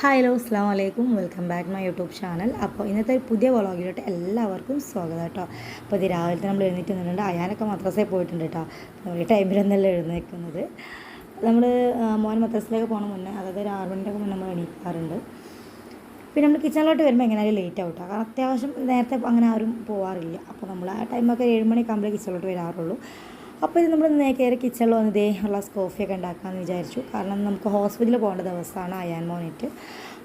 Hi hello അസ്സാം വലൈക്കും welcome back my YouTube channel അപ്പോൾ ഇന്നത്തെ പുതിയ വ്ളോഗിലോട്ട് എല്ലാവർക്കും സ്വാഗതം കേട്ടോ. അപ്പോൾ ഇത് രാവിലത്തെ നമ്മൾ എഴുന്നേറ്റ് നിന്നിട്ടുണ്ട്. അയാനൊക്കെ മദ്രസയിൽ പോയിട്ടുണ്ട് കേട്ടോ. ഈ ടൈമിലൊന്നല്ല എഴുന്നേൽക്കുന്നത് നമ്മൾ മോൻ മദ്രസയിലേക്ക് പോകണ മുന്നേ അതായത് ഒരു ആറ് മണിന്റെ മുന്നേ നമ്മൾ എണീക്കാറുണ്ട്. പിന്നെ നമ്മൾ കിച്ചണിലോട്ട് വരുമ്പോൾ എങ്ങനെയായാലും ലേറ്റ് ആവും കാരണം അത്യാവശ്യം നേരത്തെ അങ്ങനെ ആരും പോകാറില്ല അപ്പോൾ നമ്മൾ ആ ടൈമൊക്കെ ഏഴ് മണിയൊക്കെ ആകുമ്പോഴേ കിച്ചണിലോട്ട് വരാറുള്ളൂ. അപ്പോൾ ഇത് നമ്മൾ നേരെ കിച്ചണിൽ വന്ന് ഇതേ ഗ്ലാസ് കോഫിയൊക്കെ ഉണ്ടാക്കാമെന്ന് വിചാരിച്ചു. കാരണം നമുക്ക് ഹോസ്പിറ്റലിൽ പോകേണ്ട ദിവസമാണ് അയാൻ മോനിട്ട്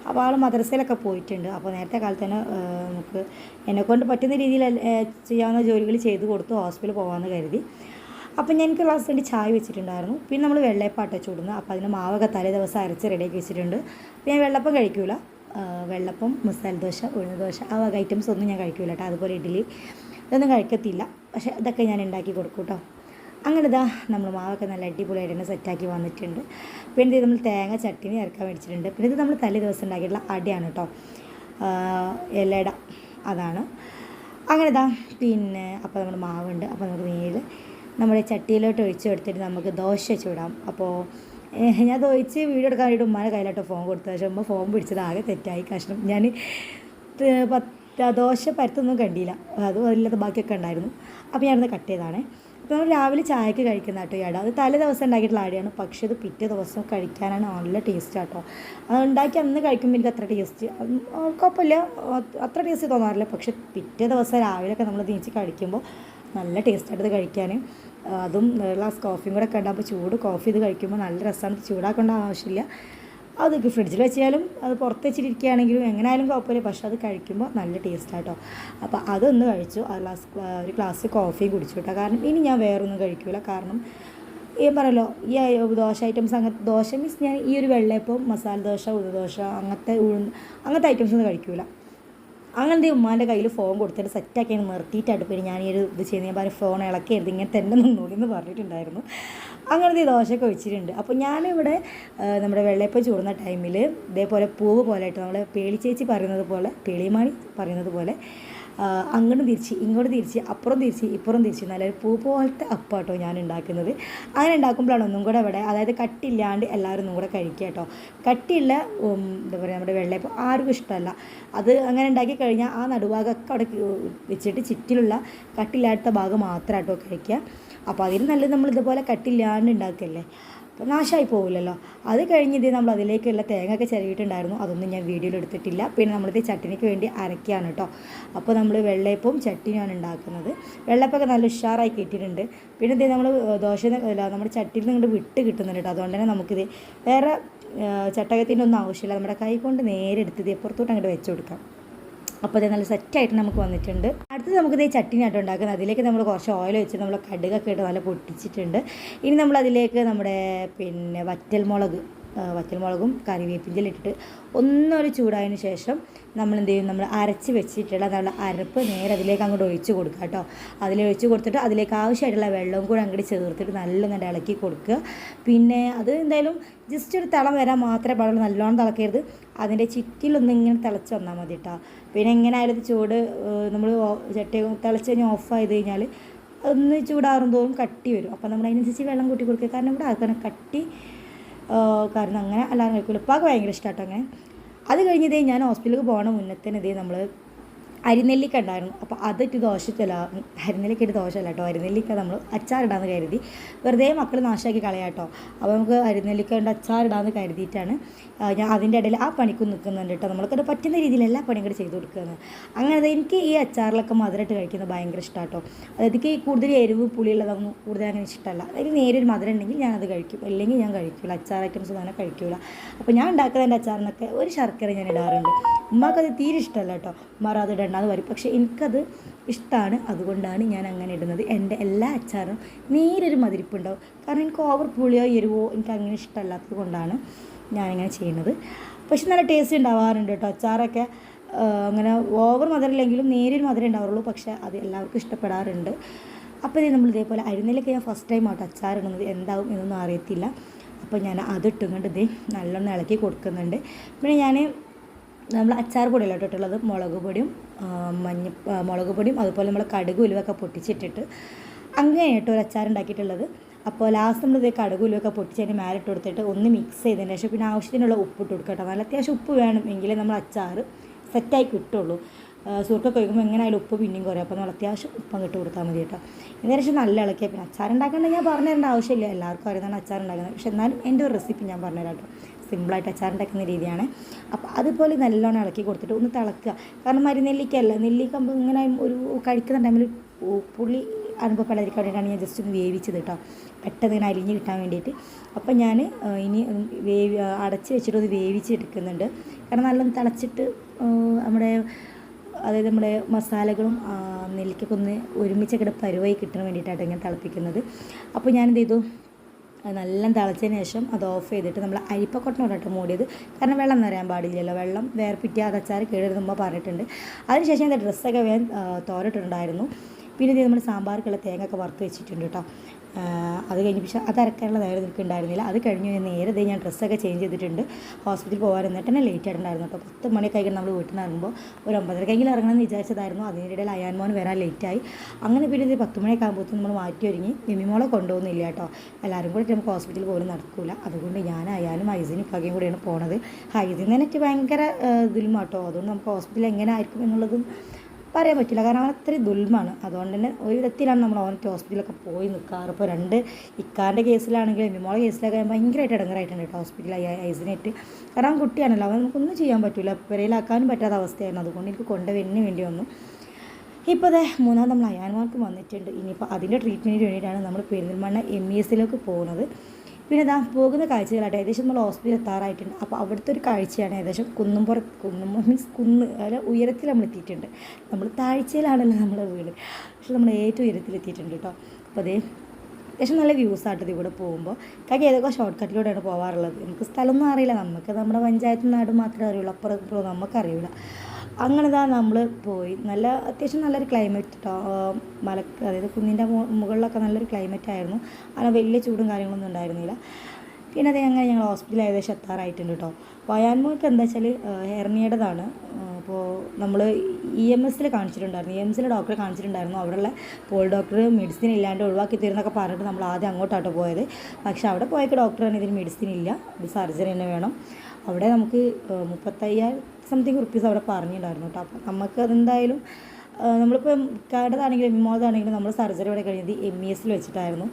അപ്പോൾ ആൾ മദ്രസയിലൊക്കെ പോയിട്ടുണ്ട്. അപ്പോൾ നേരത്തെ കാലത്ത് തന്നെ നമുക്ക് എന്നെക്കൊണ്ട് പറ്റുന്ന രീതിയിൽ ചെയ്യാവുന്ന ജോലികൾ ചെയ്ത് കൊടുത്ത് ഹോസ്പിറ്റലിൽ പോകാമെന്ന് കരുതി. അപ്പം ഞാൻ എനിക്ക് ഗ്ലാസ് വേണ്ടി ചായ വെച്ചിട്ടുണ്ടായിരുന്നു. പിന്നെ നമ്മൾ വെള്ളയപ്പാട്ട ചൂടുന്നത് അപ്പോൾ അതിന് മാവൊക്കെ തലേ ദിവസം അരച്ച് റെഡിയാക്കി വെച്ചിട്ടുണ്ട്. ഞാൻ വെള്ളപ്പം കഴിക്കൂല. വെള്ളപ്പം മസാല ദോശ ഉഴുന്ന ദോശ ആ വക ഐറ്റംസ് ഒന്നും ഞാൻ കഴിക്കൂല കേട്ടോ. അതുപോലെ ഇഡ്ഡലി ഇതൊന്നും കഴിക്കത്തില്ല. പക്ഷേ ഇതൊക്കെ ഞാൻ ഉണ്ടാക്കി കൊടുക്കും കേട്ടോ. അങ്ങനെ ഇതാ നമ്മൾ മാവൊക്കെ നല്ല അടിപൊളിയായിട്ട് തന്നെ സെറ്റാക്കി വന്നിട്ടുണ്ട്. പിന്നെ ഇത് നമ്മൾ തേങ്ങ ചട്ടിനി ഇറക്കാൻ മേടിച്ചിട്ടുണ്ട് പിന്നെ ഇത് നമ്മൾ തലേ ദിവസം ഉണ്ടാക്കിയിട്ടുള്ള അടിയാണ് കേട്ടോ എല്ലട അതാണ്. അങ്ങനെ ഇതാ പിന്നെ അപ്പോൾ നമ്മുടെ മാവുണ്ട്. അപ്പോൾ നമുക്ക് നേരിൽ നമ്മുടെ ചട്ടിയിലോട്ട് ഒഴിച്ച് കൊടുത്തിട്ട് നമുക്ക് ദോശ ചൂടാം. അപ്പോൾ ഞാൻ ദോശ വീഡിയോ എടുക്കാൻ വേണ്ടിയിട്ട് ഉമ്മാനെ കയ്യിലോട്ട് ഫോൺ കൊടുത്തത്. പക്ഷേ ഉമ്മ ഫോൺ പിടിച്ചത് ആകെ തെറ്റായി. കഷ്ണം. ഞാൻ പത്ത് ദോശ പരത്തൊന്നും കണ്ടില്ല. അത് അതില്ലാത്ത ബാക്കിയൊക്കെ ഉണ്ടായിരുന്നു. അപ്പോൾ ഞാനത് കട്ട് ചെയ്തതാണേ. അപ്പോൾ നമ്മൾ രാവിലെ ചായക്ക് കഴിക്കുന്ന കേട്ടോ ഈ അട. അത് തലേ ദിവസം ഉണ്ടാക്കിയിട്ടുള്ള അടയാണ്. പക്ഷേ അത് പിറ്റേ ദിവസം കഴിക്കാനാണ് നല്ല ടേസ്റ്റ് കേട്ടോ അത് ഉണ്ടാക്കി അന്ന് കഴിക്കുമ്പോൾ എനിക്ക് അത്ര ടേസ്റ്റ് കുഴപ്പമില്ല. അത്ര ടേസ്റ്റ് തോന്നാറില്ല. പക്ഷേ പിറ്റേ ദിവസം രാവിലെയൊക്കെ നമ്മൾ നീച്ച് കഴിക്കുമ്പോൾ നല്ല ടേസ്റ്റായിട്ട് ഇത് കഴിക്കാൻ അതും ഗ്ലാസ് കോഫിയും കൂടെ ഒക്കെ ഉണ്ടാകുമ്പോൾ ചൂട് കോഫി ഇത് കഴിക്കുമ്പോൾ നല്ല രസമാണ് ചൂടാക്കേണ്ട ആവശ്യമില്ല. അതൊക്കെ ഫ്രിഡ്ജിൽ വെച്ചാലും അത് പുറത്ത് വെച്ചിരിക്കുകയാണെങ്കിലും എങ്ങനെയായാലും കുഴപ്പമില്ല. പക്ഷേ അത് കഴിക്കുമ്പോൾ നല്ല ടേസ്റ്റാട്ടോ. അപ്പോൾ അതൊന്ന് കഴിച്ചു. ആ ഗ്ലാസ് ഒരു ഗ്ലാസ് കോഫിയും കുടിച്ചു കേട്ടോ. കാരണം ഇനി ഞാൻ വേറൊന്നും കഴിക്കില്ല കാരണം ഈ പറയല്ലോ ഈ ദോശ ഐറ്റംസ് അങ്ങനത്തെ ദോശ മീൻസ് ഞാൻ ഈ ഒരു വെള്ളയപ്പം മസാല ദോശ ഉഴുദോശ അങ്ങനത്തെ ഉഴുന്ന് അങ്ങനത്തെ ഐറ്റംസ് ഒന്നും കഴിക്കില്ല അങ്ങനത്തെ ഉമ്മാന്റെ കയ്യിൽ ഫോൺ കൊടുത്തിട്ട് സെറ്റാക്കി നിർത്തിയിട്ടായിട്ട് പിന്നെ ഞാൻ ഈ ഒരു ഇത് ചെയ്യുന്ന ഞാൻ പറഞ്ഞ ഫോൺ ഇളക്കരുത് ഇങ്ങനെ തന്നെ നിന്നോളി എന്ന് പറഞ്ഞിട്ടുണ്ടായിരുന്നു. അങ്ങനത്തെ ദോശയൊക്കെ വെച്ചിട്ടുണ്ട് അപ്പോൾ ഞാനിവിടെ നമ്മുടെ വെള്ളയപ്പം ചൂടുന്ന ടൈമിൽ ഇതേപോലെ പൂവ് പോലെ ആയിട്ട് നമ്മൾ പേളി ചേച്ചി പറയുന്നത് പോലെ പേളിമാണി പറയുന്നത് പോലെ അങ്ങോട്ട് തിരിച്ച് ഇങ്ങോട്ട് തിരിച്ച് അപ്പുറം തിരിച്ച് ഇപ്പുറം തിരിച്ച് നല്ലൊരു പൂ പോലത്തെ അപ്പാട്ടോ ഞാൻ ഉണ്ടാക്കുന്നത്. അങ്ങനെ ഉണ്ടാക്കുമ്പോഴാണ് ഒന്നും കൂടെ ഇവിടെ അതായത് കട്ടില്ലാണ്ട് എല്ലാവരും ഒന്നും കൂടെ കഴിക്കുക കേട്ടോ. കട്ടിയുള്ള എന്താ പറയുക നമ്മുടെ വെള്ളയപ്പം ആർക്കും ഇഷ്ടമല്ല. അത് അങ്ങനെ ഉണ്ടാക്കി കഴിഞ്ഞാൽ ആ നടുഭാഗമൊക്കെ അവിടെ വെച്ചിട്ട് ചുറ്റിലുള്ള കട്ടില്ലാത്ത ഭാഗം മാത്രം കേട്ടോ കഴിക്കുക. അപ്പോൾ അതിന് നല്ലത് നമ്മൾ ഇതുപോലെ കട്ടില്ലാണ്ട് ഉണ്ടാക്കല്ലേ? അപ്പോൾ നാശമായി പോകില്ലല്ലോ അത് കഴിഞ്ഞ് ഇത് നമ്മൾ അതിലേക്കുള്ള തേങ്ങയൊക്കെ ചിരവിയിട്ടുണ്ടായിരുന്നു അതൊന്നും ഞാൻ വീഡിയോയിൽ എടുത്തിട്ടില്ല. പിന്നെ നമ്മളിത് ചട്ടിനിക്ക് വേണ്ടി അരയ്ക്കുകയാണ് കേട്ടോ അപ്പോൾ നമ്മൾ വെള്ളയപ്പവും ചട്ടിനിയാണ് ഉണ്ടാക്കുന്നത്. വെള്ളപ്പൊക്കെ നല്ല ഉഷാറായി കിട്ടിയിട്ടുണ്ട്. പിന്നെ ഇത് നമ്മൾ ദോശ നമ്മുടെ ചട്ടിയിൽ നിന്ന് വിട്ട് കിട്ടുന്നുണ്ട് കേട്ടോ അതുകൊണ്ട് തന്നെ നമുക്കിത് വേറെ ചട്ടകത്തിന്റെ ഒന്നും ആവശ്യമില്ല. നമ്മുടെ കൈ കൊണ്ട് നേരെ എടുത്തത് പുറത്തോട്ട് അങ്ങോട്ട് വെച്ച് കൊടുക്കാം. അപ്പോൾ അത് നല്ല സെറ്റായിട്ട് നമുക്ക് വന്നിട്ടുണ്ട്. അടുത്തത് നമുക്കിത് ഈ ചട്ടിനി ആയിട്ട് ഉണ്ടാക്കുന്നത്. അതിലേക്ക് നമ്മൾ കുറച്ച് ഓയിൽ വെച്ച് നമ്മൾ കടുകൊക്കെ ഇട്ട് നല്ല പൊട്ടിച്ചിട്ടുണ്ട്. ഇനി നമ്മൾ അതിലേക്ക് നമ്മുടെ പിന്നെ വറ്റൽമുളക് ആ, വറ്റൽമുളകും കറിവേപ്പിന്റെ ഇട്ടിട്ട് ഒന്നൊരു ചൂടായതിനു ശേഷം നമ്മൾ എന്ത് ചെയ്യും? നമ്മൾ അരച്ച് വെച്ചിട്ടുള്ള നമ്മുടെ അരപ്പ് നേരെ അതിലേക്ക് അങ്ങോട്ട് ഒഴിച്ച് കൊടുക്കുക കേട്ടോ. അതിൽ ഒഴിച്ച് കൊടുത്തിട്ട് അതിലേക്ക് ആവശ്യമായിട്ടുള്ള വെള്ളവും കൂടെ അങ്ങോട്ട് ചേർത്തിട്ട് നല്ല ഇങ്ങോട്ട് ഇളക്കി കൊടുക്കുക. പിന്നെ അത് എന്തായാലും ജസ്റ്റ് ഒരു തിളം വരാൻ മാത്രമേ പാടുള്ളൂ. നല്ലോണം തിളക്കരുത്. അതിന്റെ ചുറ്റിലൊന്നും ഇങ്ങനെ തിളച്ച് വന്നാൽ മതി കേട്ടോ. പിന്നെ എങ്ങനെ ആയാലും ചൂട് നമ്മൾ ചട്ടി തിളച്ച് കഴിഞ്ഞാൽ ഓഫ് ചെയ്ത് കഴിഞ്ഞാൽ ഒന്ന് ചൂടാറും തോറും കട്ടി വരും. അപ്പോൾ നമ്മൾ അതിനനുസരിച്ച് വെള്ളം കൂട്ടി കൊടുക്കുക. കാരണം ഇവിടെ ആൾക്കാരെ കട്ടി കാരണം അങ്ങനെ അല്ലാതെ കഴിക്കില്ല ഉപ്പാക്ക് ഭയങ്കര ഇഷ്ടമാട്ടോ അങ്ങനെ. അത് കഴിഞ്ഞതേ ഞാൻ ഹോസ്പിറ്റലിൽ പോകണ ഇതേ നമ്മൾ അരിനെല്ലിക്ക ഉണ്ടായിരുന്നു. അപ്പോൾ അതൊരു ദോഷത്തില്ല അരിനെല്ലിക്ക ഇട്ട് കേട്ടോ. അരിനെല്ലിക്ക നമ്മൾ അച്ചാറിടാന്ന് കരുതി. വെറുതെ മക്കൾ നാശമാക്കി കളയാട്ടോ അപ്പോൾ നമുക്ക് അരിനെല്ലിക്ക കൊണ്ട് അച്ചാറിടാന്ന് കരുതിയിട്ടാണ് ഞാൻ അതിന്റെ ഇടയിൽ ആ പണിക്കും നിൽക്കുന്നുണ്ട് കേട്ടോ. നമ്മൾക്കത് പറ്റുന്ന രീതിയിൽ എല്ലാ പണിയും കൂടി ചെയ്ത് കൊടുക്കുന്നത് അങ്ങനെ എനിക്ക് ഈ അച്ചാറിലൊക്കെ മധുരമായിട്ട് കഴിക്കുന്നത് ഭയങ്കര ഇഷ്ടമാട്ടോ അതായത് ഈ കൂടുതൽ എരിവ് പുളിയുള്ളതൊന്നും കൂടുതൽ അങ്ങനെ ഇഷ്ടമല്ല. അതായത് നേരൊരു മധുരം ഉണ്ടെങ്കിൽ ഞാനത് കഴിക്കും. അല്ലെങ്കിൽ ഞാൻ കഴിക്കില്ല അച്ചാർ ഐറ്റംസ് അങ്ങനെ കഴിക്കില്ല അപ്പോൾ ഞാൻ ഉണ്ടാക്കുന്ന എന്റെ അച്ചാറിനൊക്കെ ഒരു ശർക്കര ഞാൻ ഇടാറുണ്ട്. ഉമ്മാക്കത് തീരെ ഇഷ്ടമല്ല കേട്ടോ. ഉമ്മാർ അത് ഇടണ്ടെന്ന് പറയും പക്ഷേ എനിക്കത് ഇഷ്ടമാണ് അതുകൊണ്ടാണ് ഞാൻ അങ്ങനെ ഇടുന്നത്. എന്റെ എല്ലാ അച്ചാറും നേരൊരു മതിരിപ്പുണ്ടാവും കാരണം എനിക്ക് ഓവർ പുളിയോ എരിവോ എനിക്ക് അങ്ങനെ ഇഷ്ടമല്ലാത്തത് കൊണ്ടാണ് ഞാനിങ്ങനെ ചെയ്യുന്നത്. പക്ഷെ നല്ല ടേസ്റ്റ് ഉണ്ടാവാറുണ്ട് കേട്ടോ. അച്ചാറൊക്കെ അങ്ങനെ ഓവർ മധുരമില്ലെങ്കിലും നേരൊരു മധുരം ഉണ്ടാവുള്ളൂ. പക്ഷേ അത് എല്ലാവർക്കും ഇഷ്ടപ്പെടാറുണ്ട്. അപ്പോൾ ഇതേ നമ്മൾ ഇതേപോലെ അരുന്നിലൊക്കെ ഞാൻ ഫസ്റ്റ് ടൈം ആട്ടോ അച്ചാറിടുന്നത്. എന്താവും എന്നൊന്നും അറിയത്തില്ല. അപ്പോൾ ഞാൻ അതിട്ടും കൊണ്ട് ഇതേ നല്ലോണം ഇളക്കി കൊടുക്കുന്നുണ്ട്. പിന്നെ ഞാൻ നമ്മൾ അച്ചാർ പൊടിയല്ല ഇട്ടിട്ടുള്ളത്? മുളക് പൊടിയും മഞ്ഞ മുളക് പൊടിയും അതുപോലെ നമ്മൾ കടുക് ഉലുവൊക്കെ പൊട്ടിച്ചിട്ടിട്ട് അങ്ങനെ കേട്ടോ ഒരു അച്ചാർ ഉണ്ടാക്കിയിട്ടുള്ളത്. അപ്പോൾ ലാസ്റ്റ് നമ്മൾ ഇത് ഉലുവൊക്കെ പൊട്ടിച്ചതിന് മേലെ ഇട്ട് കൊടുത്തിട്ട് ഒന്ന് മിക്സ് ചെയ്തതിന് ശേഷം പിന്നെ ആവശ്യത്തിനുള്ള ഉപ്പ് ഇട്ട് കൊടുക്കട്ടോ. നല്ല അത്യാവശ്യം ഉപ്പ് വേണം എങ്കിലേ നമ്മൾ അച്ചാർ സെറ്റായി കിട്ടുള്ളൂ. സുഹൃത്തൊക്കെ കഴിക്കുമ്പോൾ എങ്ങനെയായാലും ഉപ്പ് പിന്നെയും കുറയും. അപ്പോൾ നമ്മൾ അത്യാവശ്യം ഉപ്പം ഇട്ട് കൊടുത്താൽ മതി കേട്ടോ. ഇതിന് ശേഷം നല്ല ഇളക്കിയ. പിന്നെ അച്ചാർ ഉണ്ടാക്കേണ്ട ഞാൻ പറഞ്ഞു തരേണ്ട ആവശ്യമില്ല. എല്ലാവർക്കും അറിയുന്നതാണ് അച്ചാർ ഉണ്ടാക്കുന്നത്. പക്ഷെ എന്നാലും എന്റെ ഒരു റെസിപ്പി ഞാൻ പറഞ്ഞുതരാം കേട്ടോ സിമ്പിളായിട്ട് അച്ചാർ ഉണ്ടാക്കുന്ന രീതിയാണ്. അപ്പോൾ അതുപോലെ നല്ലോണം ഇളക്കി കൊടുത്തിട്ട് ഒന്ന് തിളക്കുക. കാരണം മരുന്നെല്ലിക്കല്ല നെല്ലിക്കുമ്പോൾ ഇങ്ങനെ ഒരു കഴിക്കുന്ന ടൈമിൽ പുളി അനുഭവപ്പെടാതിരിക്കാൻ വേണ്ടിയിട്ടാണ് ഞാൻ ജസ്റ്റ് ഒന്ന് വേവിച്ചത് കേട്ടോ പെട്ടെന്ന് ഇങ്ങനെ അരിഞ്ഞ് കിട്ടാൻ വേണ്ടിയിട്ട്. അപ്പം ഞാൻ ഇനി വേവി അടച്ച് വെച്ചിട്ട് ഒന്ന് വേവിച്ചെടുക്കുന്നുണ്ട്. കാരണം നല്ലോണം തിളച്ചിട്ട് നമ്മുടെ അതായത് നമ്മുടെ മസാലകളും നെല്ലിക്കൊക്കെ ഒന്ന് ഒരുമിച്ചൊക്കെ പരുവായി കിട്ടാൻ വേണ്ടിയിട്ടാണ് ഇങ്ങനെ തിളപ്പിക്കുന്നത്. അപ്പോൾ ഞാനെന്ത് ചെയ്തു നല്ല തിളച്ചതിന് ശേഷം അത് ഓഫ് ചെയ്തിട്ട് നമ്മൾ അരിപ്പക്കൊട്ടനോട്ടോ മൂടിയത്. കാരണം വെള്ളം നിറയാൻ പാടില്ലല്ലോ. വെള്ളം വേർപ്പിറ്റ് അത് അച്ചാർ കേടെടുക്കുമ്പോൾ പറഞ്ഞിട്ടുണ്ട്. അതിനുശേഷം എന്റെ ഡ്രസ്സൊക്കെ വേഗം തോരട്ടുണ്ടായിരുന്നു പിന്നെ ഇത് നമ്മൾ സാമ്പാർക്കുള്ള തേങ്ങയൊക്കെ വറുത്ത് വെച്ചിട്ടുണ്ട് കേട്ടോ അത് കഴിഞ്ഞ് പക്ഷേ അത് അരക്കാനുള്ള നേരം നിൽക്കുക ഉണ്ടായിരുന്നില്ല. അത് കഴിഞ്ഞ് ഞാൻ നേരത്തെ ഞാൻ ഡ്രസ്സൊക്കെ ചേഞ്ച് ചെയ്തിട്ടുണ്ട്. ഹോസ്പിറ്റലിൽ പോകാൻ എന്നിട്ട് തന്നെ ലേറ്റ് ആയിട്ടുണ്ടായിരുന്നു. കേട്ടോ പത്ത് മണിയൊക്കെ ആയിട്ട് നമ്മൾ വീട്ടിൽ നിന്ന് ഇറങ്ങുമ്പോൾ ഒരു ഒമ്പതരക്കെങ്കിലും ഇറങ്ങണമെന്ന് വിചാരിച്ചതായിരുന്നു. അതിനിടയിൽ അയാൻ മോൻ വരാൻ ലേറ്റായി അങ്ങനെ പിന്നെ ഇത് പത്ത് മണിയൊക്കെ ആകുമ്പോഴത്തേക്കും നമ്മൾ മാറ്റി ഒരുങ്ങി. മിമിമോളെ കൊണ്ടുപോകുന്നില്ല കേട്ടോ. എല്ലാവരും കൂടി നമുക്ക് ഹോസ്പിറ്റലിൽ പോലും നടക്കില്ല അതുകൊണ്ട് ഞാൻ അയാനും ഹൈസിനും ഇക്കാകയും കൂടിയാണ് പോണത്. ഹൈസിൻ എനിക്ക് ഭയങ്കര ഇതിലും കേട്ടോ അതുകൊണ്ട് നമുക്ക് ഹോസ്പിറ്റലിൽ എങ്ങനെ ആയിരിക്കും എന്നുള്ളതും പറയാൻ പറ്റില്ല. കാരണം അവൻ അത്രയും ദുൽമാണ്. അതുകൊണ്ട് തന്നെ ഒരു വിധത്തിലാണ് നമ്മൾ ഓനത്തെ ഹോസ്പിറ്റലൊക്കെ പോയി നിൽക്കാറ് ഇപ്പോൾ രണ്ട് ഇക്കാന്റെ കേസിലാണെങ്കിലും മിമോളെ കേസിലൊക്കെ ഭയങ്കരമായിട്ട് ഇടങ്ങറായിട്ടുണ്ട് കേട്ടോ ഹോസ്പിറ്റലിൽ ഐസിനായിട്ട്. കാരണം കുട്ടിയാണല്ലോ. അവൻ നമുക്കൊന്നും ചെയ്യാൻ പറ്റില്ല പെരയിലാക്കാനും പറ്റാത്ത അവസ്ഥയായിരുന്നു. അതുകൊണ്ട് എനിക്ക് കൊണ്ടുവരുന്നതിന് വേണ്ടി വന്നു. ഇപ്പോൾ അതെ മൂന്നാം നമ്മൾ അയാൻമാർക്ക് വന്നിട്ടുണ്ട്. ഇനിയിപ്പോൾ അതിന്റെ ട്രീറ്റ്മെന്റിന് വേണ്ടിയിട്ടാണ് നമ്മൾ പെരിന്തൽമണ്ണ എം ഇ എസിലേക്ക് പോകുന്നത്. പിന്നെ ഇതാ പോകുന്ന കാഴ്ചകളായിട്ട് ഏകദേശം നമ്മൾ ഹോസ്പിറ്റലിൽ എത്താറായിട്ടുണ്ട്. അപ്പോൾ അവിടുത്തെ ഒരു കാഴ്ചയാണ് ഏകദേശം കുന്നുംപുറ കുന്നും മീൻസ് കുന്ന് അല്ല ഉയരത്തിൽ നമ്മൾ എത്തിയിട്ടുണ്ട്. നമ്മൾ താഴ്ചയിലാണല്ലോ നമ്മുടെ വീട്. പക്ഷെ നമ്മൾ ഏറ്റവും ഉയരത്തിൽ എത്തിയിട്ടുണ്ട് കേട്ടോ. അപ്പോൾ അതേ അത്യാവശ്യം നല്ല വ്യൂസ് ആയിട്ട് ഇവിടെ പോകുമ്പോൾ. കാക്കി ഏതൊക്കെ ഷോർട്ട് കട്ടിലൂടെയാണ് പോകാറുള്ളത് നമുക്ക് സ്ഥലമൊന്നും അറിയില്ല. നമുക്ക് നമ്മുടെ പഞ്ചായത്ത് നാട് മാത്രമേ അറിയുള്ളൂ. അപ്പുറം നമുക്കറിയില്ല. അങ്ങനെ ഇതാ നമ്മൾ പോയി. നല്ല അത്യാവശ്യം നല്ലൊരു ക്ലൈമറ്റ് കേട്ടോ മല അതായത് കുന്നിന്റെ മുകളിലൊക്കെ നല്ലൊരു ക്ലൈമറ്റ് ആയിരുന്നു. അങ്ങനെ വലിയ ചൂടും കാര്യങ്ങളൊന്നും ഉണ്ടായിരുന്നില്ല. പിന്നെ അത് അങ്ങനെ ഞങ്ങൾ ഹോസ്പിറ്റലിൽ ഏകദേശം എത്താറായിട്ടുണ്ട് കേട്ടോ വയാൻമൂക്ക് എന്താ വെച്ചാൽ ഹെർണിയുടേതാണ് അപ്പോൾ നമ്മൾ ഇ എം എസിൽ കാണിച്ചിട്ടുണ്ടായിരുന്നു. ഇ എം എസിലെ ഡോക്ടറെ കാണിച്ചിട്ടുണ്ടായിരുന്നു. അവിടെയുള്ള പോൾ ഡോക്ടർ മെഡിസിൻ ഇല്ലാണ്ട് ഒഴിവാക്കി തരുന്നൊക്കെ പറഞ്ഞിട്ട് നമ്മൾ ആദ്യം അങ്ങോട്ടാട്ടോ പോയത്. പക്ഷേ അവിടെ പോയൊക്കെ തന്നെ ഇതിന് മെഡിസിൻ ഇല്ല. ഇത് സർജറി തന്നെ വേണം. അവിടെ നമുക്ക് മുപ്പത്തയ്യായിരം സംതിങ് റുപ്പീസ് അവിടെ പറഞ്ഞിട്ടുണ്ടായിരുന്നു കേട്ടോ. അപ്പം നമുക്ക് അതെന്തായാലും നമ്മളിപ്പോൾ കാടതാണെങ്കിലും എമ്മോതാണെങ്കിലും നമ്മൾ സർജറി ഇവിടെ കഴിഞ്ഞത് എം ഇ എസിൽ വെച്ചിട്ടായിരുന്നു.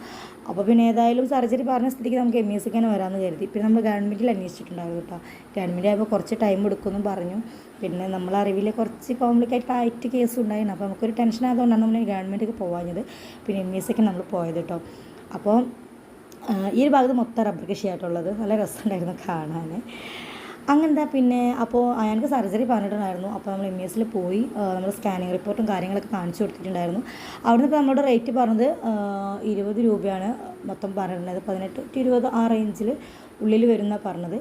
അപ്പോൾ പിന്നെ ഏതായാലും സർജറി പറഞ്ഞ സ്ഥിതിക്ക് നമുക്ക് എം ഇ എസ് തന്നെ വരാമെന്ന് കരുതി. പിന്നെ നമ്മൾ ഗവൺമെന്റിൽ അന്വേഷിച്ചിട്ടുണ്ടായിരുന്നു കേട്ടോ. ഗവൺമെന്റ് ആയപ്പോൾ കുറച്ച് ടൈം എടുക്കുമെന്നും പറഞ്ഞു. പിന്നെ നമ്മളെ അറിവിൽ കുറച്ച് കോംപ്ലിക്കേറ്റഡ് ആയിട്ട് കേസ് ഉണ്ടായിരുന്നു. അപ്പോൾ നമുക്കൊരു ടെൻഷൻ ആയതുകൊണ്ടാണ് നമ്മൾ ഗവൺമെന്റിലേക്ക് പോകാഞ്ഞത് പിന്നെ എം ഇ എസ് ഒക്കെ നമ്മൾ പോയത് കേട്ടോ. അപ്പോൾ ഈ ഒരു ഭാഗത്ത് മൊത്തം റബ്ബർ കൃഷിയായിട്ടുള്ളത്. നല്ല രസമുണ്ടായിരുന്നു കാണാൻ. അങ്ങനെന്താ പിന്നെ അപ്പോൾ അയാൾക്ക് സർജറി പറഞ്ഞിട്ടുണ്ടായിരുന്നു. അപ്പോൾ നമ്മൾ എം എസിൽ പോയി നമ്മൾ സ്കാനിങ് റിപ്പോർട്ടും കാര്യങ്ങളൊക്കെ കാണിച്ചു കൊടുത്തിട്ടുണ്ടായിരുന്നു. അവിടുന്ന് ഇപ്പോൾ നമ്മുടെ റേറ്റ് പറഞ്ഞത് ഇരുപത് രൂപയാണ് മൊത്തം പറഞ്ഞിട്ടുണ്ടായത് പതിനെട്ട് ടു ഇരുപത് ആ റേഞ്ചിൽ ഉള്ളിൽ വരുന്ന പറഞ്ഞത്.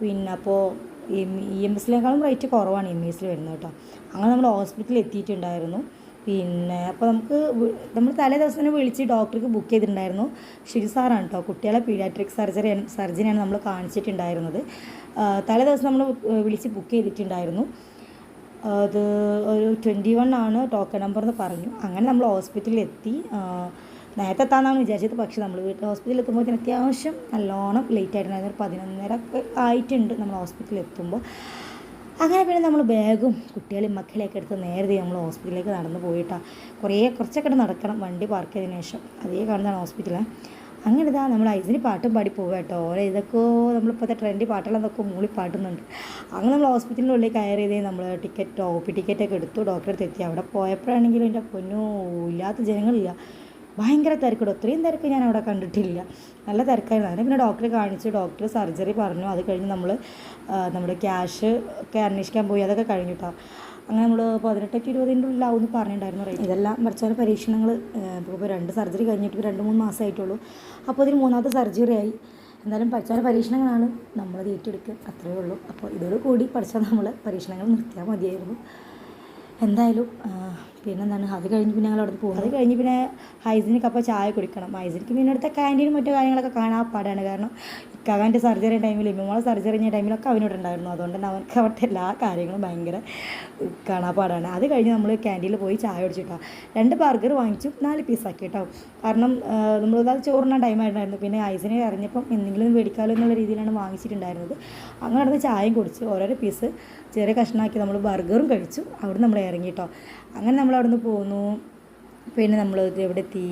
പിന്നെ അപ്പോൾ എം ഇ എം എസിനേക്കാളും റേറ്റ് കുറവാണ് എം എസിൽ വരുന്നത് കേട്ടോ. അങ്ങനെ നമ്മൾ ഹോസ്പിറ്റലിൽ എത്തിയിട്ടുണ്ടായിരുന്നു. പിന്നെ അപ്പോൾ നമുക്ക് നമ്മൾ തലേ ദിവസം തന്നെ വിളിച്ച് ഡോക്ടർക്ക് ബുക്ക് ചെയ്തിട്ടുണ്ടായിരുന്നു. ഷിജു സാറാണ് കേട്ടോ കുട്ടികളെ പീഡിയാട്രിക് സർജറി സർജറിയാണ് നമ്മൾ കാണിച്ചിട്ടുണ്ടായിരുന്നത്. തലേ ദിവസം നമ്മൾ വിളിച്ച് ബുക്ക് ചെയ്തിട്ടുണ്ടായിരുന്നു. അത് ഒരു ട്വന്റി വൺ ആണ് ടോക്കൺ നമ്പർ എന്ന് പറഞ്ഞു. അങ്ങനെ നമ്മൾ ഹോസ്പിറ്റലിൽ എത്തി. നേരത്തെ എത്താമെന്നാണ് വിചാരിച്ചത്. പക്ഷേ നമ്മൾ വീട്ടിൽ ഹോസ്പിറ്റലിൽ എത്തുമ്പോൾ അത്യാവശ്യം നല്ലോണം ലേറ്റ് ആയിട്ടുണ്ടായിരുന്നു. ഒരു പതിനൊന്നര ആയിട്ടുണ്ട് നമ്മൾ ഹോസ്പിറ്റലിൽ എത്തുമ്പോൾ അങ്ങനെ പിന്നെ നമ്മൾ ബാഗും കുട്ടികളെയും മക്കളെയൊക്കെ എടുത്ത് നേരത്തെ നമ്മൾ ഹോസ്പിറ്റലിലേക്ക് നടന്ന് പോയിട്ടാണ് കുറേ കുറച്ചൊക്കെ നടക്കണം വണ്ടി പാർക്ക് ചെയ്തതിന് ശേഷം. അതേ കാണുന്നതാണ് ഹോസ്പിറ്റലാണ് അങ്ങനെ ഇതാ നമ്മൾ ഐസിന് പാട്ടും പാടി പോവുക കേട്ടോ. ഓരോ ഇതൊക്കെ നമ്മളിപ്പോഴത്തെ ട്രെൻഡ് പാട്ടുകളെന്നൊക്കെ മൂളി പാട്ടുന്നുണ്ട് അങ്ങനെ നമ്മൾ ഹോസ്പിറ്റലിന്റെ ഉള്ളിൽ കയറിയത് നമ്മൾ ടിക്കറ്റ് ഒ പി ടിക്കറ്റൊക്കെ എടുത്തു. ഡോക്ടറെ എത്തി. അവിടെ പോയപ്പോഴാണെങ്കിലും എന്റെ പൊന്നോ ഇല്ലാത്ത ജനങ്ങളില്ല. ഭയങ്കര തിരക്കിടും അത്രയും തിരക്ക് ഞാൻ അവിടെ കണ്ടിട്ടില്ല. നല്ല തിരക്കായിരുന്നു. അങ്ങനെ പിന്നെ ഡോക്ടറെ കാണിച്ചു. ഡോക്ടർ സർജറി പറഞ്ഞു. അത് കഴിഞ്ഞ് നമ്മൾ നമ്മുടെ ക്യാഷ് ഒക്കെ അന്വേഷിക്കാൻ പോയി. അതൊക്കെ കഴിഞ്ഞു കേട്ടോ അങ്ങനെ നമ്മൾ പതിനെട്ടൊക്കെ ഇരുപതിന്റെ ഉള്ളിലാവും എന്ന് പറഞ്ഞിട്ടുണ്ടായിരുന്നു റേറ്റ് ഇതെല്ലാം പഠിച്ചാൽ പരീക്ഷണങ്ങൾ ഇപ്പോൾ രണ്ട് സർജറി കഴിഞ്ഞിട്ട് ഇപ്പോൾ രണ്ട് മൂന്ന് മാസമായിട്ടുള്ളൂ അപ്പോൾ ഇതിന് മൂന്നാമത്തെ സർജറി ആയി. എന്തായാലും പഠിച്ചാൽ പരീക്ഷണങ്ങളാണ് നമ്മൾ ഏറ്റെടുക്കുക. അത്രയേ ഉള്ളൂ. അപ്പോൾ ഇതോട് കൂടി പഠിച്ചാൽ നമ്മൾ പരീക്ഷണങ്ങൾ നിർത്തിയാൽ മതിയായിരുന്നു. എന്തായാലും പിന്നെ എന്താണ് അത് കഴിഞ്ഞ് പിന്നെ ഞങ്ങൾ അവിടെ പോകും അത് കഴിഞ്ഞ് പിന്നെ ഹൈസിനിക്ക് അപ്പോൾ ചായ കുടിക്കണം. ഹൈസിനിക്ക് പിന്നെ അടുത്ത ക്യാന്റീനും മറ്റു കാര്യങ്ങളൊക്കെ കാണാൻ പാടാണ്. കാരണം ഇക്കാകാന്റെ സർജറി ടൈമിൽ ഇമ്മോളെ സർജറി കഴിഞ്ഞ ടൈമിലൊക്കെ അവനോട് ഉണ്ടായിരുന്നു. അതുകൊണ്ട് തന്നെ അവർക്ക് അവിടുത്തെ എല്ലാ കാര്യങ്ങളും ഭയങ്കര കാണാപ്പാടാണ് അത് കഴിഞ്ഞ് നമ്മൾ ക്യാന്റീനിൽ പോയി ചായ കുടിച്ചിട്ടോ രണ്ട് ബർഗർ വാങ്ങിച്ചു നാല് പീസാക്കി കേട്ടോ കാരണം നമ്മൾ അത് ചോറിന ടൈമായിട്ടുണ്ടായിരുന്നു പിന്നെ ഐസിനെ അറിഞ്ഞപ്പം എന്തെങ്കിലും മേടിക്കാമല്ലോ എന്നുള്ള രീതിയിലാണ് വാങ്ങിച്ചിട്ടുണ്ടായിരുന്നത്. അങ്ങനെ നടന്ന് ചായയും കുടിച്ച് ഓരോരോ പീസ് ചെറിയ കഷ്ണമാക്കി നമ്മൾ ബർഗറും കഴിച്ചു. അവിടെ നമ്മൾ ഇറങ്ങി കേട്ടോ അങ്ങനെ നമ്മൾ അവിടെ നിന്ന് പോന്നു. പിന്നെ നമ്മൾ എവിടെ എത്തി.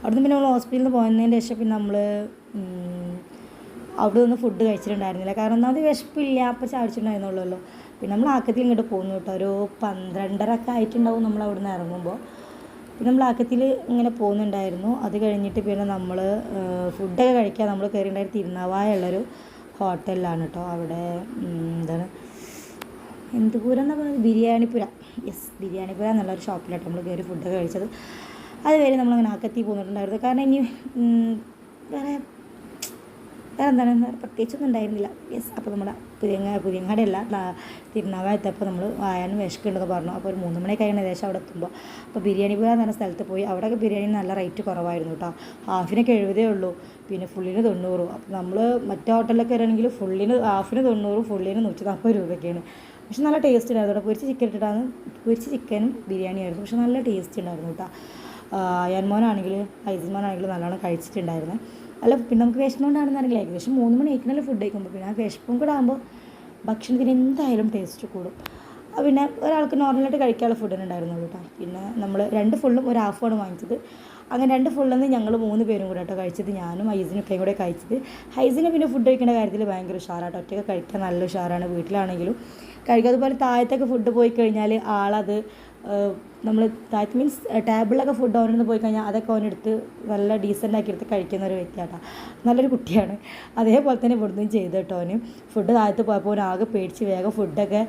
അവിടുന്ന് പിന്നെ നമ്മൾ ഹോസ്പിറ്റലിൽ പോയതിന് ശേഷം പിന്നെ നമ്മൾ അവിടെ നിന്ന് ഫുഡ് കഴിച്ചിട്ടുണ്ടായിരുന്നില്ല. കാരണം ഒന്നാമത് വിശപ്പില്ല. അപ്പോൾ ചാടിച്ചിട്ടുണ്ടായിരുന്നുള്ളൂ പിന്നെ നമ്മൾ ആക്കത്തിൽ ഇങ്ങോട്ട് പോകുന്നു കേട്ടോ. ഒരു പന്ത്രണ്ടര ഒക്കെ ആയിട്ടുണ്ടാവും നമ്മൾ അവിടെ നിന്ന് ഇറങ്ങുമ്പോൾ പിന്നെ നമ്മൾ ആക്കത്തിൽ ഇങ്ങനെ പോകുന്നുണ്ടായിരുന്നു അത് കഴിഞ്ഞിട്ട് പിന്നെ നമ്മൾ ഫുഡൊക്കെ കഴിക്കാൻ നമ്മൾ കയറിയിട്ടുണ്ടായിരുന്നു തിരുനാവായുള്ളൊരു ഹോട്ടലിലാണ് കേട്ടോ. അവിടെ എന്താണ് എന്താണ് പൂരം എന്നാ പറയുന്നത്? ബിരിയാണിപ്പുര. യെസ് ബിരിയാണിപ്പുര എന്നുള്ളൊരു ഷോപ്പിലാട്ടോ നമ്മൾ കയറി ഫുഡൊക്കെ കഴിച്ചത്. അതുവരെ നമ്മളിങ്ങനെ ആക്കത്തി പോന്നിട്ടുണ്ടായിരുന്നു. കാരണം ഇനി വേറെ വേറെ എന്താണ് പ്രത്യേകിച്ചൊന്നും ഉണ്ടായിരുന്നില്ല. യെസ് അപ്പോൾ നമ്മുടെ പുതിയങ്ങ പുതിയങ്ങാടിയല്ല തിരുനാവായത്തപ്പോൾ നമ്മൾ വായാനും വിശക്കുണ്ടെന്ന് പറഞ്ഞു. അപ്പോൾ ഒരു മൂന്ന് മണിയൊക്കെ കഴിഞ്ഞ ഏകദേശം അവിടെ എത്തുമ്പോൾ അപ്പോൾ ബിരിയാണി എന്ന് പറഞ്ഞ സ്ഥലത്ത് പോയി. അവിടെയൊക്കെ ബിരിയാണി നല്ല റേറ്റ് കുറവായിരുന്നു കേട്ടോ ഹാഫിനൊക്കെ എഴുപതേ ഉള്ളൂ. പിന്നെ ഫുള്ളിന് തൊണ്ണൂറും. അപ്പോൾ നമ്മൾ മറ്റേ ഹോട്ടലിലൊക്കെ വരികയാണെങ്കിൽ ഫുള്ളിന് ഹാഫിന് തൊണ്ണൂറും ഫുള്ളിന് നൂറ്റി നാൽപ്പത് രൂപയൊക്കെയാണ്. പക്ഷെ നല്ല ടേസ്റ്റ് ഉണ്ടായിരുന്നു കേട്ടോ. പൊരിച്ച് ചിക്കൻ ഇട്ടിട്ടാണ് പൊരിച്ച് ചിക്കനും ബിരിയാണി ആയിരുന്നു. പക്ഷെ നല്ല ടേസ്റ്റ് ഉണ്ടായിരുന്നു കേട്ടോ. അയൻമോനാണെങ്കിൽ ഐസിമോനാണെങ്കിലും നല്ലോണം കഴിച്ചിട്ടുണ്ടായിരുന്നു. അല്ല പിന്നെ നമുക്ക് വിഷമം അറിയില്ല. ഏകദേശം മൂന്ന് മണി ആയിക്കണല്ലോ ഫുഡ് കഴിക്കുമ്പോൾ പിന്നെ ആ വിഷമം കൂടെ ആകുമ്പോൾ ഭക്ഷണത്തിന് എന്തായാലും ടേസ്റ്റ് കൂടും. പിന്നെ ഒരാൾക്ക് നോർമലായിട്ട് കഴിക്കാനുള്ള ഫുഡ് തന്നെ ഉണ്ടായിരുന്നുള്ളൂ കേട്ടോ. പിന്നെ നമ്മൾ രണ്ട് ഫുള്ളും ഒരു ഹാഫാണ് വാങ്ങിച്ചത്. അങ്ങനെ രണ്ട് ഫുള്ളെന്ന് ഞങ്ങൾ മൂന്ന് പേരും കൂടെ കേട്ടോ കഴിച്ചത്. ഞാനും ഹൈസിനും ഒക്കെയും കൂടെ കഴിച്ചത്. ഹൈസിന് പിന്നെ ഫുഡ് കഴിക്കേണ്ട കാര്യത്തിൽ ഭയങ്കര ഉഷാറാട്ടോ. ഒറ്റയ്ക്ക് കഴിക്കാൻ നല്ല ഉഷാറാണ്. വീട്ടിലാണെങ്കിലും കഴിക്കും. അതുപോലെ താഴത്തൊക്കെ ഫുഡ് പോയി കഴിഞ്ഞാൽ ആളത് നമ്മൾ ദാറ്റ് മീൻസ് ടേബിളിലൊക്കെ ഫുഡ് ഓരോന്ന് പോയി കഴിഞ്ഞാൽ അതൊക്കെ ഓനെടുത്ത് നല്ല ഡീസന്റ് ആക്കി എടുത്ത് കഴിക്കുന്ന ഒരു വ്യക്തിയാണ് നല്ലൊരു കുട്ടിയാണ്. അതേപോലെ തന്നെ ഇവിടുന്ന് ചെയ്ത് കേട്ടോ അവന്. ഫുഡ് താഴത്ത് പോയപ്പോൾ ആകെ പേടിച്ച് വേഗം ഫുഡൊക്കെ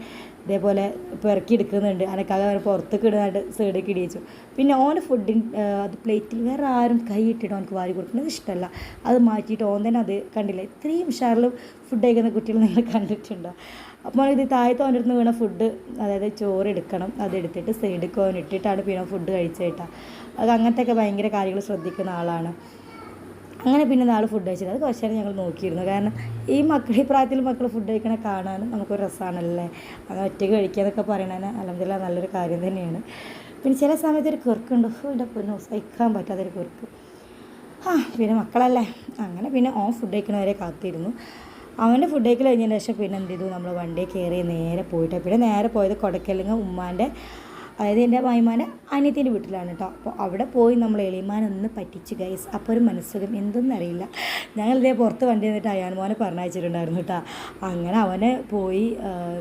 ഇതേപോലെ പെറുക്കി എടുക്കുന്നുണ്ട്. അനക്കാകെ അവർ പുറത്തേക്ക് ഇടുന്നുണ്ട് സൈഡിലേക്ക് ഇടിയിച്ചു. പിന്നെ ഓന് ഫുഡിൻ അത് പ്ലേറ്റിൽ വേറെ ആരും കൈ ഇട്ടിട്ട് അവനക്ക് വാരി കൊടുക്കുന്നത് ഇഷ്ടമല്ല അത് മാറ്റിയിട്ട് ഓൻ തന്നെ അത് കണ്ടില്ല. ഇത്രയും ഉഷാറിൽ ഫുഡ് കഴിക്കുന്ന കുട്ടികൾ നിങ്ങൾ കണ്ടിട്ടുണ്ടോ? അപ്പോൾ ഇത് താഴത്ത് ഓന്റെ അടുത്ത് വീണ ഫുഡ് അതായത് ചോറ് എടുക്കണം. അതെടുത്തിട്ട് സൈഡിൽ ഓൻ ഇട്ടിട്ടാണ് പിന്നെ ഫുഡ് കഴിച്ചേട്ടാ. അത് അങ്ങനത്തെയൊക്കെ ഭയങ്കര കാര്യങ്ങൾ ശ്രദ്ധിക്കുന്ന ആളാണ്. അങ്ങനെ പിന്നെ നാൾ ഫുഡ് കഴിച്ചത് അത് കുറച്ച് നേരം ഞങ്ങൾ നോക്കിയിരുന്നു. കാരണം ഈ മക്കൾ ഈ പ്രായത്തിൽ മക്കൾ ഫുഡ് കഴിക്കണ കാണാൻ നമുക്കൊരു രസമാണല്ലേ അങ്ങനെ ഒറ്റയ്ക്ക് കഴിക്കുക എന്നൊക്കെ പറയണത് അലഹമില്ല നല്ലൊരു കാര്യം തന്നെയാണ്. പിന്നെ ചില സമയത്ത് ഒരു കുറുക്കുണ്ട് എന്റെ പൊന്നു സഹിക്കാൻ പറ്റാത്തൊരു കുറുക്ക്. ആ പിന്നെ മക്കളല്ലേ? അങ്ങനെ പിന്നെ ഓൻ ഫുഡ് കഴിക്കണവരെ കാത്തിരുന്നു. അവന്റെ ഫുഡ് കഴിക്കൽ കഴിഞ്ഞതിന് ശേഷം പിന്നെ എന്ത് ചെയ്തു? നമ്മൾ വണ്ടിയിൽ കയറി നേരെ പോയിട്ട്. പിന്നെ നേരെ പോയത് കൊടക്കല്ലെങ്കിൽ ഉമ്മാന്റെ അതായത് എന്റെ വായ്മാനെ അനിയത്തിന്റെ വീട്ടിലാണ് കേട്ടോ. അപ്പോൾ അവിടെ പോയി നമ്മൾ എളിമാനൊന്ന് പറ്റിച്ച് ഗൈസ് അപ്പോൾ ഒരു മനസ്സുഖം എന്തെന്നറിയില്ല. ഞങ്ങളിതേ പുറത്ത് വണ്ടി നിന്നിട്ട് അയാൻമോനെ പറഞ്ഞയച്ചിട്ടുണ്ടായിരുന്നു കേട്ടോ. അങ്ങനെ അവനെ പോയി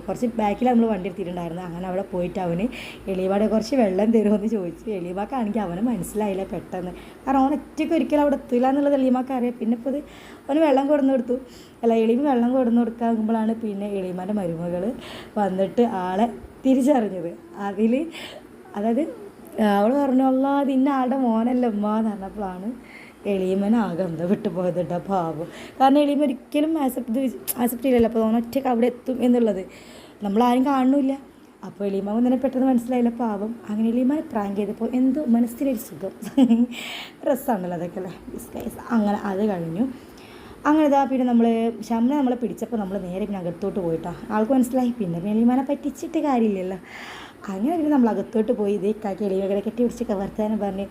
കുറച്ച് ബാക്കിൽ നമ്മൾ വണ്ടി എടുത്തിട്ടുണ്ടായിരുന്നു. അങ്ങനെ അവിടെ പോയിട്ട് അവന് എളിയവാടെ കുറച്ച് വെള്ളം തരുമെന്ന് ചോദിച്ചു എളിയവാക്കാണെങ്കിൽ അവനെ മനസ്സിലായില്ല പെട്ടെന്ന്. കാരണം അവൻ ഒറ്റയ്ക്ക് ഒരിക്കലും അവിടെ എത്തില്ല എന്നുള്ളത് എളിയമാക്ക് അറിയാം. പിന്നെ ഇപ്പോൾ ഇത് അവന് വെള്ളം കൊടുന്നു കൊടുത്തു. അല്ല എളിമ വെള്ളം കൊടുന്നു കൊടുക്കാകുമ്പോഴാണ് പിന്നെ എളിമാന്റെ മരുമകൾ വന്നിട്ട് ആളെ തിരിച്ചറിഞ്ഞത്. അതിൽ അതായത് അവൾ പറഞ്ഞു അല്ലാ അത് ഇന്ന ആളുടെ മോനല്ല ഉമ്മ എന്ന് പറഞ്ഞപ്പോഴാണ് എളിയമനാകെ എന്താ വിട്ടുപോയത് കേട്ടോ പാവം. കാരണം എളിയമ ഒരിക്കലും ആക്സെപ്റ്റ് ആക്സെപ്റ്റ് ചെയ്യില്ലല്ലോ. അപ്പോൾ അവൻ ഒറ്റയ്ക്ക് അവിടെ എത്തും എന്നുള്ളത്. നമ്മളാരും കാണുന്നില്ല. അപ്പോൾ എളിയമ്മ തന്നെ പെട്ടെന്ന് മനസ്സിലായില്ല പാവം. അങ്ങനെ എളിമാനെ പ്രാങ്ക് ചെയ്തപ്പോൾ എന്തോ മനസ്സിലൊരു സുഖം. രസമാണല്ലോ അതൊക്കെ അല്ലേ. അങ്ങനെ അത് കഴിഞ്ഞു. അങ്ങനെ ഇതാ പിന്നെ നമ്മൾ ശമന നമ്മളെ പിടിച്ചപ്പോൾ നമ്മൾ നേരെ പിന്നെ അകത്തോട്ട് പോയിട്ടാണ് ആൾക്ക് മനസ്സിലായി. പിന്നെ എളിമാനെ പറ്റിച്ചിട്ട് കാര്യമില്ലല്ലോ. അങ്ങനെ പിന്നെ നമ്മൾ അകത്തോട്ട് പോയി ഇതേ കാക്കി എളിമകളെ കെട്ടി പിടിച്ച് വർത്താനം പറഞ്ഞ്.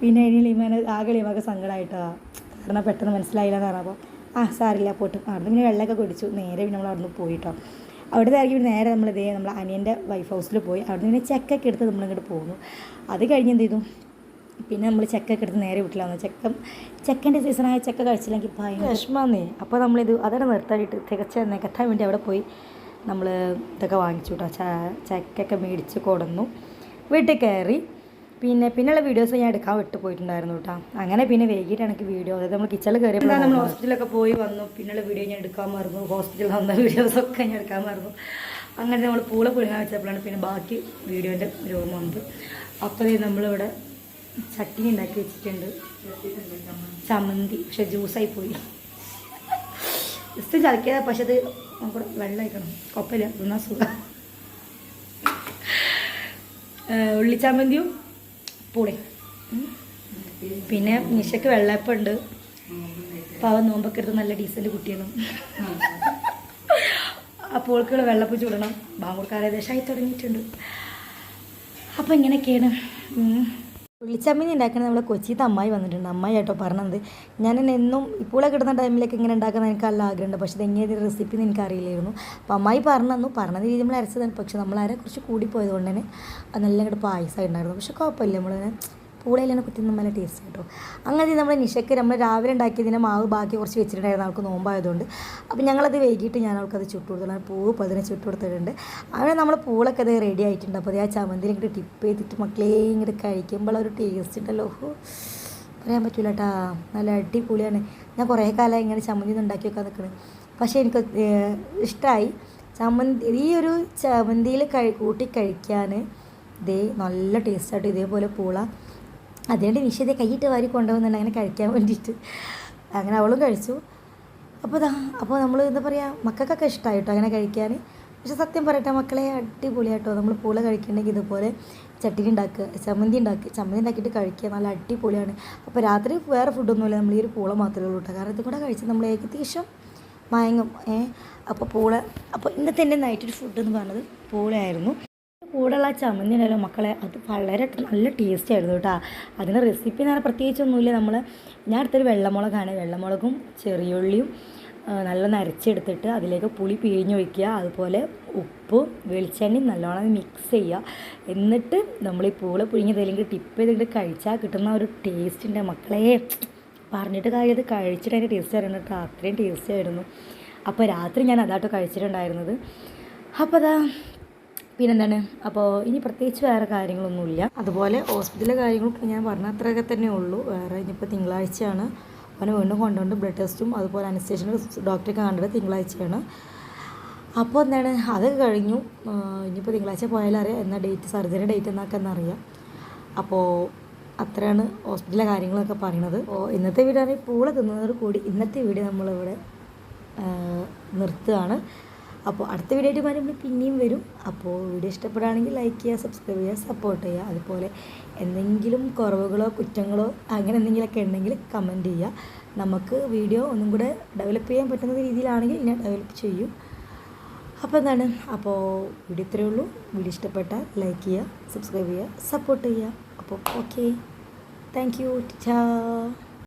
പിന്നെ ഇനി എളിമാനെ ആകെ എളിമൊക്കെ സങ്കടമായിട്ടാണ് കാരണം പെട്ടെന്ന് മനസ്സിലായില്ല എന്ന് പറഞ്ഞപ്പോൾ ആ സാറില്ല പോട്ട്. അവിടെ പിന്നെ വെള്ളമൊക്കെ കുടിച്ചു. നേരെ പിന്നെ നമ്മൾ അവിടുന്ന് പോയിട്ടോ. അവിടെ പിന്നെ നേരെ നമ്മൾ ഇതേ നമ്മൾ അനിയന്റെ വൈഫ് ഹൗസിൽ പോയി. അവിടെ നിന്ന് ചെക്കൊക്കെ എടുത്ത് നമ്മളിങ്ങോട്ട് പോകുന്നു അത് കഴിഞ്ഞ് എന്ത് ചെയ്തു? പിന്നെ നമ്മൾ ചെക്കൊക്കെ എടുത്ത് നേരെ വീട്ടിലാണ് ചെക്കം ചെക്കന്റെ സീസണായ ചെക്ക കഴിച്ചില്ലെങ്കിൽ ഭയങ്കര വിഷമാന്നേ. അപ്പോൾ നമ്മളിത് അതവിടെ നിർത്താനായിട്ട് തികച്ച നികത്താൻ വേണ്ടി അവിടെ പോയി നമ്മൾ ഇതൊക്കെ വാങ്ങിച്ചു കേട്ടോ ചക്കൊക്കെ മേടിച്ച് കൊടുന്നു. വീട്ടിൽ കയറി. പിന്നെ പിന്നെയുള്ള വീഡിയോസ് ഞാൻ എടുക്കാൻ വിട്ടു പോയിട്ടുണ്ടായിരുന്നു കേട്ടോ അങ്ങനെ പിന്നെ വൈകിട്ടാണ് എനിക്ക് വീഡിയോ അതായത് നമ്മൾ കിച്ചണിൽ കയറിയപ്പോൾ നമ്മൾ ഹോസ്പിറ്റലൊക്കെ പോയി വന്നു. പിന്നെയുള്ള വീഡിയോ ഞാൻ എടുക്കാൻ മറന്നു. ഹോസ്പിറ്റലിൽ വന്ന വീഡിയോസൊക്കെ ഞാൻ എടുക്കാൻ മറന്നു. അങ്ങനെ നമ്മൾ പൂള പുഴുങ്ങാൻ വെച്ചപ്പോഴാണ് പിന്നെ ബാക്കി വീഡിയോന്റെ രോഗം വന്നത്. അപ്പോൾ നമ്മളിവിടെ ചട്നി ഉണ്ടാക്കി വെച്ചിട്ടുണ്ട്. ചമ്മന്തി. പക്ഷെ ജ്യൂസായി പോയി ജസ്റ്റ് ചതക്കിയതാ. പക്ഷെ അത് നമുക്ക് വെള്ളം അയക്കണം കുഴപ്പമില്ല. തിന്നാ സുഖം. ഉള്ളിച്ചാമന്തിയും പൂളി. പിന്നെ നിഷയ്ക്ക് വെള്ളയപ്പുണ്ട്. പാവ നോമ്പൊക്കെ എടുത്ത് നല്ല ഡീസന്റ് കുട്ടിയാണ്. അപ്പോൾ വെള്ളപ്പ് ചൂടണം. ബാങ്കൂർക്കാർ ഏകദേശമായി തുടങ്ങിയിട്ടുണ്ട്. അപ്പോൾ ഇങ്ങനെയൊക്കെയാണ്. ഉള്ളിച്ചമ്മീൻ ഉണ്ടാക്കുന്നത് നമ്മളെ കൊച്ചിത്തെ അമ്മായി വന്നിട്ടുണ്ട്. അമ്മായി കേട്ടോ പറഞ്ഞത്. ഞാൻ എന്നെ ഇപ്പോഴെ കിടന്ന ടൈമിലൊക്കെ ഇങ്ങനെ ഉണ്ടാക്കാൻ എനിക്ക് നല്ല ആഗ്രഹമുണ്ട്. പക്ഷേ ഇത് എങ്ങനെ റെസിപ്പി എനിക്ക് അറിയില്ലായിരുന്നു അപ്പോൾ അമ്മായി പറഞ്ഞു തന്നു. പറഞ്ഞ രീതി നമ്മൾ അരച്ചതാണ്. പക്ഷേ നമ്മൾ അര കുറച്ച് കൂടിപ്പോയത് കൊണ്ട് തന്നെ നല്ല ഇങ്ങോട്ട് പായസം ഉണ്ടായിരുന്നു. പക്ഷേ കുഴപ്പമില്ല. നമ്മളിങ്ങനെ പൂളയിലാണ് കുത്തി നല്ല ടേസ്റ്റ് കേട്ടോ. അങ്ങനെ നമ്മൾ നിശയ്ക്ക് നമ്മൾ രാവിലെ ഉണ്ടാക്കിയതിന്റെ മാവ് ബാക്കി കുറച്ച് വെച്ചിട്ടുണ്ടായിരുന്നു അവൾക്ക് നോമ്പായതുകൊണ്ട്. അപ്പോൾ ഞങ്ങളത് വൈകിട്ട് ഞാൻ അവൾക്കത് ചുട്ടു കൊടുത്തു. പൂവ് പതിനെ ചുട്ടു കൊടുത്തിട്ടുണ്ട്. അങ്ങനെ നമ്മൾ പൂളൊക്കെ അത് റെഡി ആയിട്ടുണ്ട്. അപ്പോൾ ആ ചമ്മന്തിയിൽ ഇങ്ങോട്ട് ടിപ്പ് ചെയ്തിട്ട് മക്കളെ ഇങ്ങോട്ട് കഴിക്കുമ്പോൾ ഒരു ടേസ്റ്റ് ഉണ്ടല്ലോ. പറയാൻ പറ്റില്ല കേട്ടാ നല്ല അടിപൊളിയാണ്. ഞാൻ കുറേ കാലമായി ഇങ്ങനെ ചമ്മന്തി ഉണ്ടാക്കി വെക്കാൻ നിൽക്കുന്നത് പക്ഷേ എനിക്ക് ഇഷ്ടമായി ചമ്മന്തി ഈ ഒരു ചമ്മന്തിയിൽ കഴി കൂട്ടി കഴിക്കാൻ ഇതേ നല്ല ടേസ്റ്റായിട്ട് ഇതേപോലെ പൂള. അതിനുവേണ്ടി നിഷേധ കൈയിട്ട് വാരി കൊണ്ടുപോകുന്നുണ്ട് അങ്ങനെ കഴിക്കാൻ വേണ്ടിയിട്ട്. അങ്ങനെ അവളും കഴിച്ചു. അപ്പോൾ ഇതാ അപ്പോൾ നമ്മൾ എന്താ പറയുക മക്കൾക്കൊക്കെ ഇഷ്ടമായിട്ടോ അങ്ങനെ കഴിക്കാൻ പക്ഷെ സത്യം പറയട്ടെ മക്കളെ അടിപൊളിയായിട്ടോ നമ്മൾ പൂള കഴിക്കണമെങ്കിൽ ഇതുപോലെ ചട്ടിനി ഉണ്ടാക്കുക ചമ്മന്തി ഉണ്ടാക്കുക ചമ്മന്തി ഉണ്ടാക്കിയിട്ട് കഴിക്കുക നല്ല അടിപൊളിയാണ്. അപ്പോൾ രാത്രി വേറെ ഫുഡൊന്നുമില്ല നമ്മൾ ഈ ഒരു പൂള മാത്രമേ ഉള്ളൂ കേട്ടോ കാരണം ഇതും കൂടെ കഴിച്ച് നമ്മൾ ഏകദേശം മയങ്ങും ഏ? അപ്പോൾ പൂള അപ്പോൾ ഇന്നത്തെ എന്റെ നൈറ്റ് ഫുഡ് എന്ന് പറഞ്ഞത് പൂളയായിരുന്നു. കൂടെയുള്ള ആ ചമ്മന്തി മക്കളെ അത് വളരെ നല്ല ടേസ്റ്റ് ആയിരുന്നു കേട്ടോ. അതിന് റെസിപ്പി എന്ന് പറഞ്ഞാൽ പ്രത്യേകിച്ചൊന്നുമില്ല. നമ്മൾ ഞാൻ എടുത്തൊരു വെള്ളമുളകാണ്. വെള്ളമുളകും ചെറിയുള്ളിയും നല്ല നരച്ചെടുത്തിട്ട് അതിലേക്ക് പുളി പിഴിഞ്ഞ് വയ്ക്കുക അതുപോലെ ഉപ്പും വെളിച്ചെണ്ണയും നല്ലോണം മിക്സ് ചെയ്യുക. എന്നിട്ട് നമ്മൾ ഈ പൂള പുഴിഞ്ഞതിലേക്ക് ടിപ്പ് ചെയ്തിട്ട് കഴിച്ചാൽ കിട്ടുന്ന ഒരു ടേസ്റ്റിന്റെ മക്കളെ. പറഞ്ഞിട്ട് കാര്യം അത് കഴിച്ചിട്ട് അതിന്റെ ടേസ്റ്റ് ആയിരുന്നു കേട്ടോ. അത്രയും ടേസ്റ്റ് ആയിരുന്നു. അപ്പോൾ രാത്രി ഞാൻ അതാട്ടോ കഴിച്ചിട്ടുണ്ടായിരുന്നത്. അപ്പോൾ അതാ പിന്നെന്താണ്? അപ്പോൾ ഇനി പ്രത്യേകിച്ച് വേറെ കാര്യങ്ങളൊന്നുമില്ല. അതുപോലെ ഹോസ്പിറ്റലിലെ കാര്യങ്ങളൊക്കെ ഞാൻ പറഞ്ഞ അത്രയൊക്കെ തന്നെ ഉള്ളൂ. വേറെ ഇനിയിപ്പോൾ തിങ്കളാഴ്ചയാണ്. അവനെ വീണ്ടും കൊണ്ടുകൊണ്ട് ബ്ലഡ് ടെസ്റ്റും അതുപോലെ അനസ്റ്റേഷന് ഡോക്ടറെ കാണേണ്ടത് തിങ്കളാഴ്ചയാണ്. അപ്പോൾ എന്താണ്? അത് കഴിഞ്ഞു. ഇനിയിപ്പോൾ തിങ്കളാഴ്ച പോയാലും അറിയാം. എന്നാ ഡേറ്റ് സർജറി ഡേറ്റ് എന്നൊക്കെ എന്നറിയാം. അപ്പോൾ അത്രയാണ് ഹോസ്പിറ്റലിലെ കാര്യങ്ങളൊക്കെ പറയണത്. ഓ ഇന്നത്തെ വീഡിയോ ആണെങ്കിൽ പൂള തിന്നുന്നതോട് കൂടി ഇന്നത്തെ വീഡിയോ നമ്മളിവിടെ നിർത്തുകയാണ്. അപ്പോൾ അടുത്ത വീഡിയോ ആയിട്ട് വരുമ്പോൾ പിന്നെയും വരും. അപ്പോൾ വീഡിയോ ഇഷ്ടപ്പെടുകയാണെങ്കിൽ ലൈക്ക് ചെയ്യുക സബ്സ്ക്രൈബ് ചെയ്യുക സപ്പോർട്ട് ചെയ്യുക. അതുപോലെ എന്തെങ്കിലും കുറവുകളോ കുറ്റങ്ങളോ അങ്ങനെ എന്തെങ്കിലുമൊക്കെ ഉണ്ടെങ്കിൽ കമന്റ് ചെയ്യുക. നമുക്ക് വീഡിയോ ഒന്നും കൂടെ ഡെവലപ്പ് ചെയ്യാൻ പറ്റുന്ന രീതിയിലാണെങ്കിൽ ഞാൻ ഡെവലപ്പ് ചെയ്യും. അപ്പോൾ എന്താണ്? അപ്പോൾ വീഡിയോ ഇത്രയേ ഉള്ളൂ. വീഡിയോ ഇഷ്ടപ്പെട്ടാൽ ലൈക്ക് ചെയ്യുക സബ്സ്ക്രൈബ് ചെയ്യുക സപ്പോർട്ട് ചെയ്യുക. അപ്പോൾ ഓക്കെ താങ്ക് യു ചാ